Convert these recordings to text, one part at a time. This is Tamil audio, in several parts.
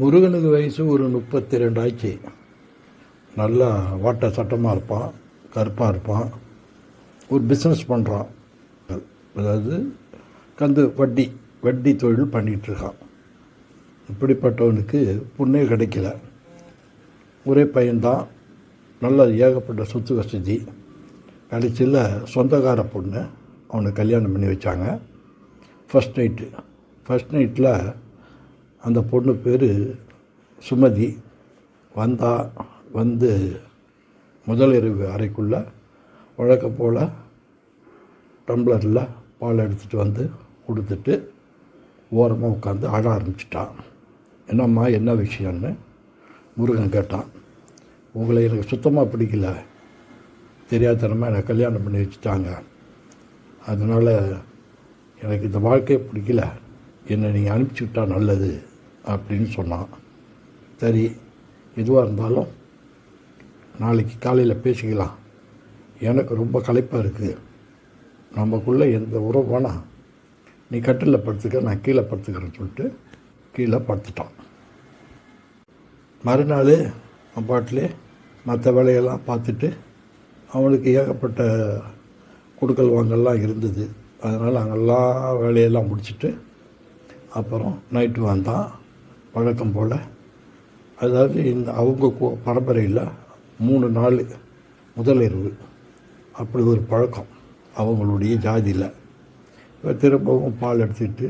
முருகனுக்கு வயசு ஒரு முப்பத்தி ரெண்டு ஆச்சு. நல்லா வாட்ட சட்டமாக இருப்பான் கருப்பாக இருப்பான் ஒரு பிஸ்னஸ் பண்ணுறான் அதாவது கந்து வட்டி வட்டி தொழில் பண்ணிகிட்ருக்கான் இப்படிப்பட்டவனுக்கு புண்ணே கிடைக்கல. ஒரே பையன்தான். நல்ல ஏகப்பட்ட சொத்து வசதி. கடைசியில் சொந்தக்கார பொண்ணு அவனை கல்யாணம் பண்ணி வச்சாங்க. ஃபஸ்ட் நைட்டு ஃபஸ்ட் நைட்டில் அந்த பொண்ணு பேர் சுமதி. வந்தா வந்து முதலிரவு அறைக்குள்ளே வழக்கம் போல் டம்ளரில் பால் எடுத்துகிட்டு வந்து கொடுத்துட்டு ஓரமாக உட்காந்து அழ ஆரம்பிச்சிட்டான் என்னம்மா என்ன விஷயம்னு முருகன் கேட்டான். உங்களை எனக்கு சுத்தமாக பிடிக்கல. தெரியாதனமாக எனக்கு கல்யாணம் பண்ணி வச்சுட்டாங்க. அதனால் எனக்கு இந்த வாழ்க்கையே பிடிக்கல. என்னை நீங்கள் அனுப்பிச்சி விட்டால் நல்லது. அப்படின்னு சொன்னான். சரி எதுவாக இருந்தாலும் நாளைக்கு காலையில் பேசிக்கலாம். எனக்கு ரொம்ப களைப்பாக இருக்குது நமக்குள்ளே எந்த உறவு வேணாம் நீ கட்டிலில் படுத்துக்க நான் கீழே படுத்துக்கிறேன்னு சொல்லிட்டு கீழே படுத்துட்டான். மறுநாள் அவன் பாட்டிலே மற்ற வேலையெல்லாம் பார்த்துட்டு அவனுக்கு ஏகப்பட்ட கொடுக்கல் வாங்கல்லாம் இருந்தது. அதனால் அங்கெல்லாம் வேலையெல்லாம் முடிச்சுட்டு அப்புறம் நைட்டு வந்தான். வழக்கம் போல். அதாவது இந்த அவங்க பரம்பரையில் மூணு நாள் முதலிரவு அப்படி ஒரு பழக்கம் அவங்களுடைய ஜாதியில். இப்போ திரும்பவும் பால் எடுத்துக்கிட்டு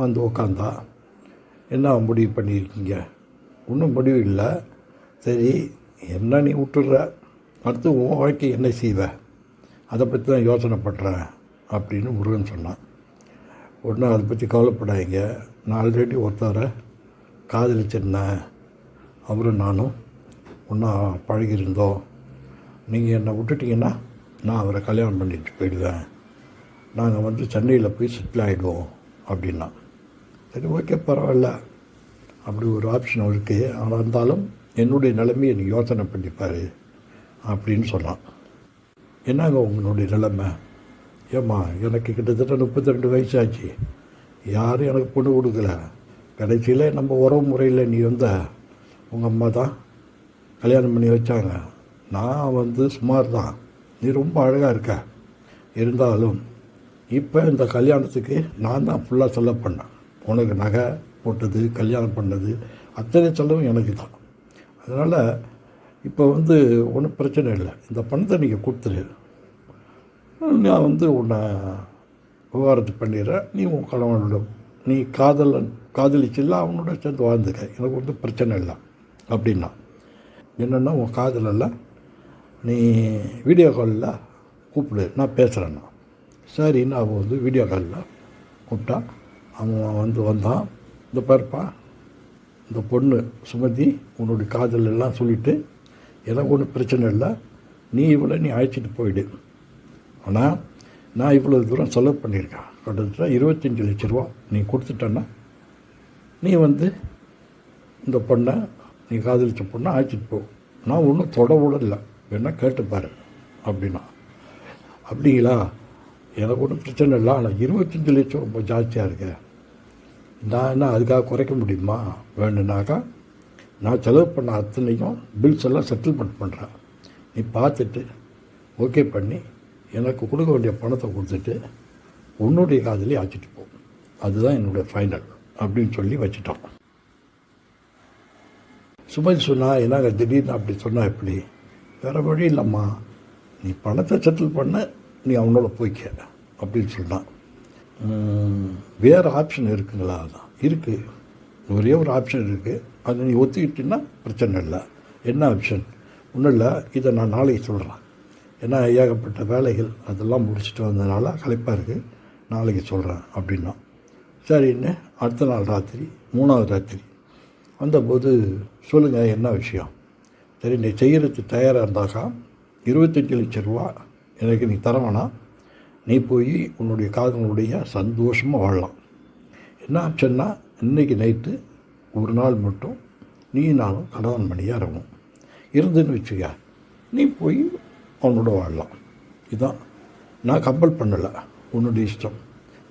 வந்து உக்காந்தா என்ன முடிவு பண்ணியிருக்கீங்க? ஒன்றும் முடிவு இல்லை. சரி என்ன நீ விட்டுடுற? அடுத்து உன் வாழ்க்கை என்ன செய்வ? அதை பற்றி தான் யோசனை பண்ணுறேன் அப்படின்னு முருகன் சொன்னான். ஒன்றும் அதை பற்றி கவலைப்படாதீங்க. நான் ஆல்ரெடி ஒருத்தவரை காதலிச்சிருந்தேன் அவரும் நானும் ஒன்றா பழகியிருந்தோம். நீங்கள் என்னை விட்டுட்டீங்கன்னா நான் அவரை கல்யாணம் பண்ணிட்டு போயிடுவேன். நாங்கள் வந்து சென்னையில் போய் செட்டில் ஆகிடுவோம் அப்படின்னா. சரி ஓகே பரவாயில்ல. அப்படி ஒரு ஆப்ஷன் இருக்குது ஆனால் இருந்தாலும் என்னுடைய நிலைமையை நீ யோசனை பண்ணிப்பார் அப்படின்னு சொன்னான். என்னங்க உங்களுடைய நிலைமை? ஏம்மா எனக்கு கிட்டத்தட்ட முப்பத்தி ரெண்டு வயசு ஆச்சு யாரும் எனக்கு பொண்ணு கொடுக்கல. கடைசியில் நம்ம உறவு முறையில் நீ வந்த உங்கள் அம்மா தான் கல்யாணம் பண்ணி வச்சாங்க. நான் வந்து சுமார் தான் நீ ரொம்ப அழகாக இருக்க. இருந்தாலும் இப்போ இந்த கல்யாணத்துக்கு நான் தான் ஃபுல்லாக செலவு பண்ணேன். உனக்கு நகை போட்டது கல்யாணம் பண்ணது அத்தனை செலவும் எனக்கு தான். அதனால் இப்போ வந்து ஒன்றும் பிரச்சனை இல்லை. இந்த பணத்தை நீங்கள் கொடுத்துரு. நான் வந்து உன்னை விவகாரத்து பண்ணிடுறேன். நீ உன் கணவனோட நீ காதலன் காதலிச்சில்ல அவனோட சேர்ந்து வாழ்ந்துக்க. எனக்கு வந்து பிரச்சனை இல்லை. அப்படின்னா என்னென்னா உன் காதலெல்லாம் நீ வீடியோ காலில் கூப்பிடு நான் பேசுகிறேன்னா சரின்னு அவன் வந்து வீடியோ காலில் கூப்பிட்டா அவன் வந்து வந்தான். இந்த பாருப்பா இந்த பொண்ணு சுமதி உன்னுடைய காதல் எல்லாம் சொல்லிவிட்டு எனக்கு ஒன்றும் பிரச்சனை இல்லை. நீ இவளை நீ அழைச்சிட்டு போயிடு. ஆனால் நான் இவ்வளோ தூரம் செலவு பண்ணியிருக்கேன் கிட்டத்தட்ட இருபத்தஞ்சி லட்ச ரூபா நீ கொடுத்துட்டேன்னா நீ வந்து இந்த பொண்ணை நீ காதலிச்ச பொண்ணை அழைச்சிட்டு போ. நான் ஒன்றும் தொட இல்லை வேணா கேட்டுப்பாரு அப்படின்னா. அப்படிங்களா? எனக்கு ஒன்றும் பிரச்சனை இல்லை. ஆனால் இருபத்தஞ்சி லட்சம் ரொம்ப ஜாஸ்தியாக இருக்கு. நான் என்ன அதுக்காக குறைக்க முடியுமா? வேணுனாக்கா நான் செலவு பண்ண அத்தனையும் பில்ஸ் எல்லாம் செட்டில்மெண்ட் பண்ணுறேன் நீ பார்த்துட்டு ஓகே பண்ணி எனக்கு கொடுக்க வேண்டிய பணத்தை கொடுத்துட்டு உன்னுடைய காதலி ஆச்சிட்டு போ. அதுதான் என்னுடைய ஃபைனல் அப்படின்னு சொல்லி வச்சுட்டோம். சுமதி சொன்னா என்னங்க திடீர்னு அப்படி சொன்னால் எப்படி? வேறு வழி இல்லைம்மா. நீ பணத்தை செட்டில் பண்ண நீ அவனோட போய்க்க அப்படின்னு சொன்னான். வேறு ஆப்ஷன் இருக்குங்களா? அதான் இருக்குது ஒரே ஒரு ஆப்ஷன் இருக்குது அதை நீ ஒத்துக்கிட்டீங்கன்னா பிரச்சனை இல்லை. என்ன ஆப்ஷன் ஒன்றும் இல்லை. இதை நான் நாளைக்கு சொல்கிறேன் ஏன்னா ஏகப்பட்ட வேலைகள் அதெல்லாம் முடிச்சுட்டு வந்ததுனால களைப்பாக இருக்குது நாளைக்கு சொல்கிறேன் அப்படின்னா. சரின்னு அடுத்த நாள் ராத்திரி மூணாவது ராத்திரி. வந்தபோது சொல்லுங்கள் என்ன விஷயம்? சரி நீ செய்கிறதுக்கு தயாராக இருந்தாக்கா இருபத்தஞ்சி லட்ச ரூபா எனக்கு நீ தர வேணாம் நீ போய் உன்னுடைய காதலனுடைய சந்தோஷமாக வாழலாம். என்ன ஆப்ஷன்னா இன்றைக்கி நைட்டு ஒரு நாள் மட்டும் நீ நானும் கணவன் மணியாக இருக்கணும் இருந்துன்னு வச்சுக்க நீ போய் அவனோட வாழலாம். இதுதான் நான் கம்பல் பண்ணலை. உன்னுடைய இஷ்டம்.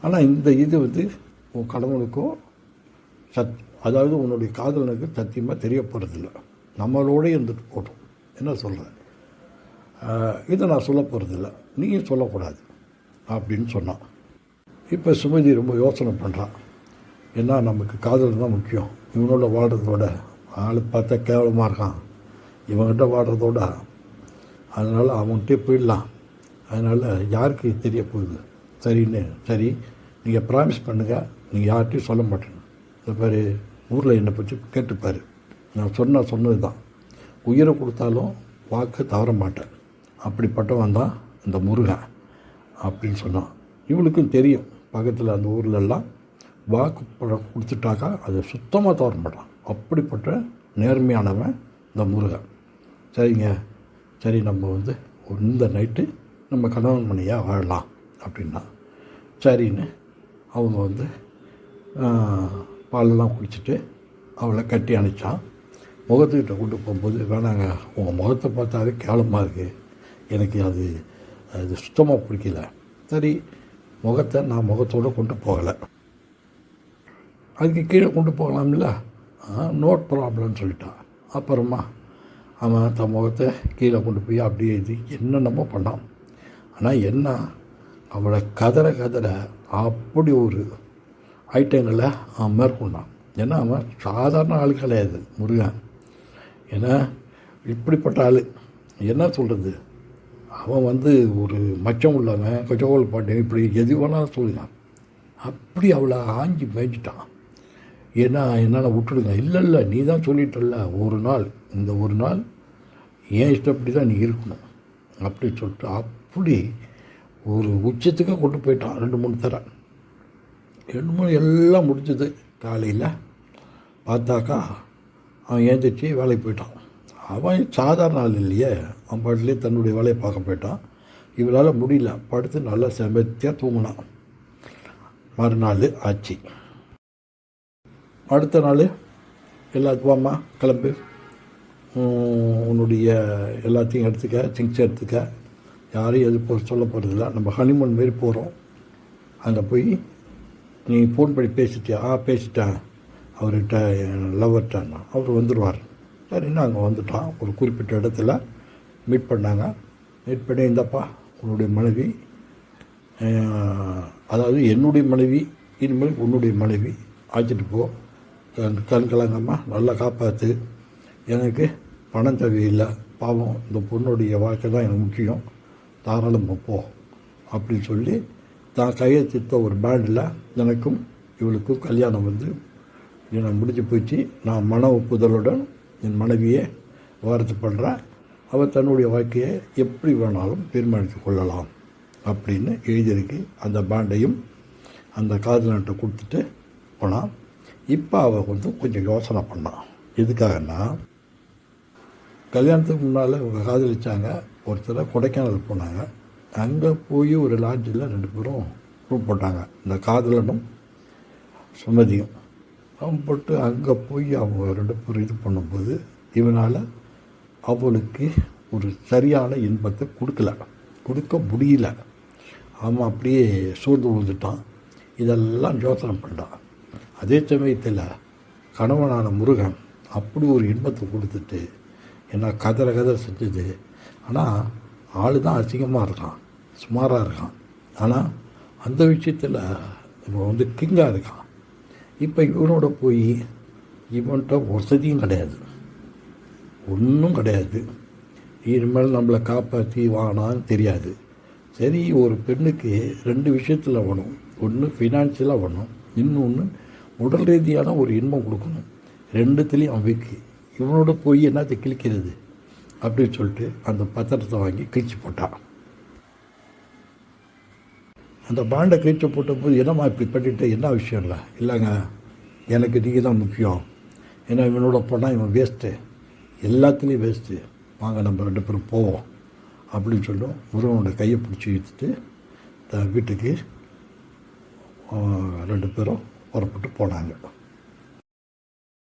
ஆனால் இந்த இது வந்து உன் கணவனுக்கோ சத் அதாவது உன்னுடைய காதலனுக்கு சத்தியமாக தெரிய போகிறதில்ல நம்மளோட இருந்துட்டு போட்டோம் என்ன சொல்கிறேன் இதை நான் சொல்ல போகிறதில்ல நீயும் சொல்லக்கூடாது. அப்படின்னு சொன்னான். இப்போ சுமதி ரொம்ப யோசனை பண்ணுறான் ஏன்னா நமக்கு காதல் தான் முக்கியம். இவனோட வாழ்கிறதோட ஆள் பார்த்தா கேவலமாக இருக்கான். இவன்கிட்ட வாழ்கிறதோட அதனால் அவன்கிட்டே போயிடலாம். அதனால் யாருக்கு தெரிய போகுது சரின்னு சரி நீங்கள் ப்ராமிஸ் பண்ணுங்கள் நீங்கள் யார்கிட்டையும் சொல்ல மாட்டேங்க. இந்த மாதிரி ஊரில் என்னை பற்றி கேட்டுப்பார். நான் சொன்ன சொன்னது தான் உயிரை கொடுத்தாலும் வாக்கு தவற மாட்டேன். அப்படிப்பட்டவன் தான் இந்த முருகன் அப்படின்னு சொன்னான். இவளுக்கும் தெரியும். பக்கத்தில் அந்த ஊர்லெல்லாம் வாக்கு பழம் கொடுத்துட்டாக்கா அதை சுத்தமாக தவற மாட்டான். அப்படிப்பட்ட நேர்மையானவன் இந்த முருகன். சரிங்க. சரி நம்ம வந்து இந்த நைட்டு நம்ம கணவன் மணியாக வாழலாம் அப்படின்னா சரின்னு அவங்க வந்து பாலெல்லாம் குடிச்சிட்டு அவளை கட்டி அணைச்சான் முகத்துக்கிட்ட கொண்டு போகும்போது வேணாங்க உங்கள் முகத்தை பார்த்தாலே கேவலமாக இருக்குது எனக்கு அது அது சுத்தமாக பிடிக்கல. சரி முகத்தை நான் முகத்தோடு கொண்டு போகலை. அதுக்கு கீழே கொண்டு போகலாம்ல? நோட் ப்ராப்ளம்னு சொல்லிட்டான். அப்புறமா அவன் தன் முகத்தை கீழே கொண்டு போய் அப்படியே இது என்னென்னமோ பண்ணான். ஆனால் என்ன அவளை கதற கதற அப்படி ஒரு ஐட்டங்களை அவன் மேற்கொண்டான். ஏன்னா அவன் சாதாரண ஆள் கிடையாது முருகன். ஏன்னா இப்படிப்பட்ட ஆள். என்ன சொல்கிறது அவன் வந்து ஒரு மச்சம் உள்ளவன் கொச்சகோல் பாட்டு இப்படி எது வேணாலும் சொல்லுவான் அப்படி அவளை ஆஞ்சி மேய்ச்சிட்டான் ஏன்னா என்னால் விட்டுடுங்க. இல்லை இல்லை நீ தான் சொல்லிட்டல ஒரு நாள். இந்த ஒரு நாள் ஏன் இஷ்டப்படி தான் நீ இருக்கணும்? அப்படி சொல்லிட்டு அப்படி ஒரு உச்சத்துக்கு கொண்டு போயிட்டான். ரெண்டு மூணு தர ரெண்டு மூணு எல்லாம் முடிஞ்சது காலையில். பார்த்தாக்கா அவன் ஏந்திரிச்சு வேலைக்கு போயிட்டான். அவன் சாதாரண ஆள் இல்லையே. அவன் பாட்டிலே தன்னுடைய வேலையை பார்க்க போயிட்டான். இவளால் முடியல. படுத்து நல்லா செமத்தியாக தூங்கினான். மறுநாள் ஆச்சு. அடுத்த நாள் எல்லாத்துக்கும் கிளம்பு. உன்னுடைய எல்லாத்தையும் எடுத்துக்க திங்ஸ் எடுத்துக்க. யாரையும் எது போ சொல்ல போகிறதில்ல நம்ம ஹனிமூன் மாரி போகிறோம் அங்கே போய் நீ ஃபோன் பண்ணி பேசிட்டியா? ஆ பேசிட்டேன். அவர்கிட்ட லவர்ட்டான்னா அவர் வந்துடுவார் சரின்னு அங்கே வந்துட்டான் ஒரு குறிப்பிட்ட இடத்துல மீட் பண்ணாங்க. மீட் பண்ணி இந்தப்பா உன்னுடைய மனைவி அதாவது என்னுடைய மனைவி இனிமேல் உன்னுடைய மனைவி. அழைச்சிட்டு போ. கண் கண் கலங்கம்மா நல்லா காப்பாற்று எனக்கு பணம் தேவையில்லை. பாவம் இந்த பொண்ணுடைய வாழ்க்கை தான் எனக்கு முக்கியம். தாராளமாக போ அப்படின்னு சொல்லி தான் கையெழுத்திட்ட ஒரு பேண்டில் எனக்கும் இவளுக்கும் கல்யாணம் வந்து நான் முடிஞ்சு போச்சு. நான் மன ஒப்புதலுடன் என் மனைவியை வாரத்து பண்ணுறேன் அவள் தன்னுடைய வாழ்க்கையை எப்படி வேணாலும் தீர்மானித்து கொள்ளலாம் அப்படின்னு எழுதியிருக்கு அந்த பேண்டையும் அந்த காதலன்ட்ட கொடுத்துட்டு போனான். இப்போ அவள் வந்து கொஞ்சம் யோசனை பண்ணான். எதுக்காகன்னா கல்யாணத்துக்கு முன்னால் இவங்க காதலிச்சாங்க. ஒருத்தர் கொடைக்கானல் போனாங்க. அங்கே போய் ஒரு லாட்ஜில் ரெண்டு பேரும் ரூம் போட்டாங்க. இந்த காதலனும் சுமதியும் அவன் போட்டு அங்கே போய் அவங்க ரெண்டு பேரும் இது பண்ணும்போது இவனால் அவளுக்கு ஒரு சரியான இன்பத்தை கொடுக்கல. கொடுக்க முடியல. அவன் அப்படியே சோர்ந்து விழுந்துட்டான். இதெல்லாம் யோசனை பண்ணான் அதே சமயத்தில் கணவனான முருகன் அப்படி ஒரு இன்பத்தை கொடுத்துட்டு என்ன கதற கதற செஞ்சது. ஆனால் ஆள் தான் அசிங்கமாக இருக்கான் சுமாராக இருக்கான். ஆனால் அந்த விஷயத்தில் இவன் வந்து கிங்காக இருக்கான். இப்போ இவனோட போய் இவன்கிட்ட வசதியும் கிடையாது. ஒன்றும் கிடையாது. இனிமேல் நம்மளை காப்பாற்றி வானான்னு தெரியாது. சரி ஒரு பெண்ணுக்கு ரெண்டு விஷயத்தில் வேணும். ஒன்று ஃபினான்ஷியலாக வேணும். இன்னொன்று உடல் ரீதியான ஒரு இன்பம் கொடுக்கணும். ரெண்டுத்துலேயும் அவன் வீக்கு இவனோட போய் என்னத்தை கிழிக்கிறது? அப்படின்னு சொல்லிட்டு அந்த பத்திரத்தை வாங்கி கிழிச்சு போட்டான் அந்த பாண்டை கிழிச்சு போட்டபோது என்னம்மா இப்படி பண்ணிட்டு? என்ன விஷயம் இல்லை இல்லைங்க எனக்கு நீங்கள் தான் முக்கியம். ஏன்னா இவனோட போனால் இவன் வேஸ்ட்டு எல்லாத்துலேயும் வேஸ்ட்டு வாங்க நம்ம ரெண்டு பேரும் போவோம். அப்படின்னு சொல்லும் முருகனோட கையை பிடிச்சி இழுத்துட்டு த வீட்டுக்கு ரெண்டு பேரும் புறப்பட்டு போனாங்க.